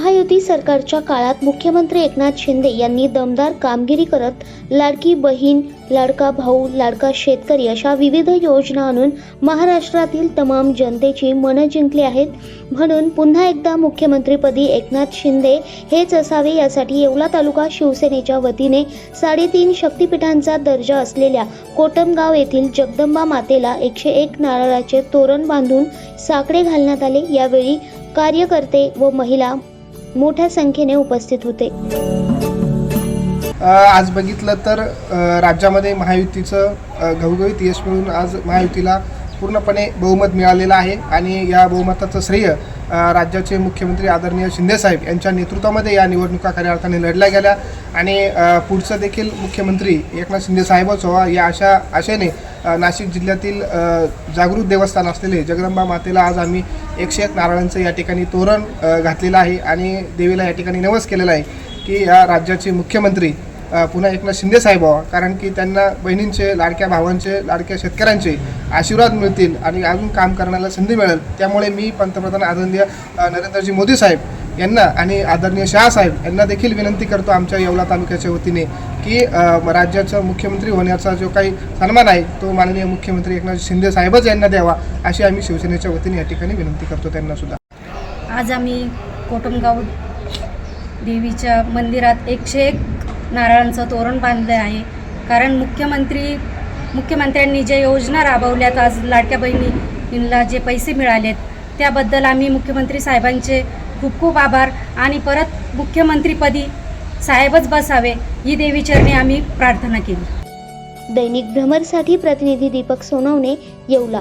महायुती सरकारच्या काळात मुख्यमंत्री एकनाथ शिंदे यांनी दमदार कामगिरी करत लाडकी बहीण लाडका भाऊ लाडका शेतकरी अशा विविध योजना आणून महाराष्ट्रातील तमाम जनतेची मनं जिंकली आहेत. म्हणून पुन्हा एकदा मुख्यमंत्रीपदी एकनाथ शिंदे हेच असावे यासाठी येवला तालुका शिवसेनेच्या वतीने साडेतीन शक्तिपीठांचा दर्जा असलेल्या कोटमगाव येथील जगदंबा मातेला एकशे एक नारळाचे तोरण बांधून साकडे घालण्यात आले. यावेळी कार्यकर्ते व महिला मोठ्या संख्येने उपस्थित होते. आज बघितलं तर राज्यामध्ये महायुतीचं घवघवीत यश मिळून आज महायुतीला पूर्णपणे बहुमत मिळालेलं आहे आणि या बहुमताचं श्रेय राज्याचे मुख्यमंत्री आदरणीय शिंदेसाहेब यांच्या नेतृत्वामध्ये या निवडणुका खऱ्या अर्थाने लढल्या गेल्या. आणि पुढचं देखील मुख्यमंत्री एकनाथ शिंदे साहेबच व्हावा या अशा आशेने नाशिक जिल्ह्यातील जागृत देवस्थान असलेले जगदंबा मातेला आज आम्ही एकशे एक नारळांचं या ठिकाणी तोरण घातलेलं आहे. आणि देवीला या ठिकाणी नवस केलेला आहे की या राज्याचे मुख्यमंत्री पुन्हा एकनाथ शिंदे साहेब व्हावा कारण की त्यांना बहिणींचे लाडक्या भावांचे लाडक्या शेतकऱ्यांचे आशीर्वाद मिळतील आणि अजून काम करण्याला संधी मिळेल. त्यामुळे मी पंतप्रधान आदरणीय नरेंद्रजी मोदी साहेब यांना आणि आदरणीय शहासाहेब यांना देखील विनंती करतो आमच्या येवला तालुक्याच्या वतीने की राज्याचा मुख्यमंत्री होण्याचा जो काही सन्मान आहे तो माननीय मुख्यमंत्री एकनाथ शिंदे साहेबच यांना द्यावा अशी आम्ही शिवसेनेच्या वतीने या ठिकाणी विनंती करतो त्यांना सुद्धा. आज आम्ही कोटमगाव देवीच्या मंदिरात एकशे एक नारळांचं तोरण बांधलं आहे. कारण मुख्यमंत्री मुख्यमंत्र्यांनी ज्या योजना राबवल्यात आज लाडक्या बहिणींना जे पैसे मिळालेत त्याबद्दल आम्ही मुख्यमंत्री साहेबांचे खूप खूप आभार. आणि परत मुख्यमंत्रीपदी साहेबच बसावे ही देवीचरणी आम्ही प्रार्थना केली. दैनिक भ्रमरसाठी प्रतिनिधी दीपक सोनवणे येवला.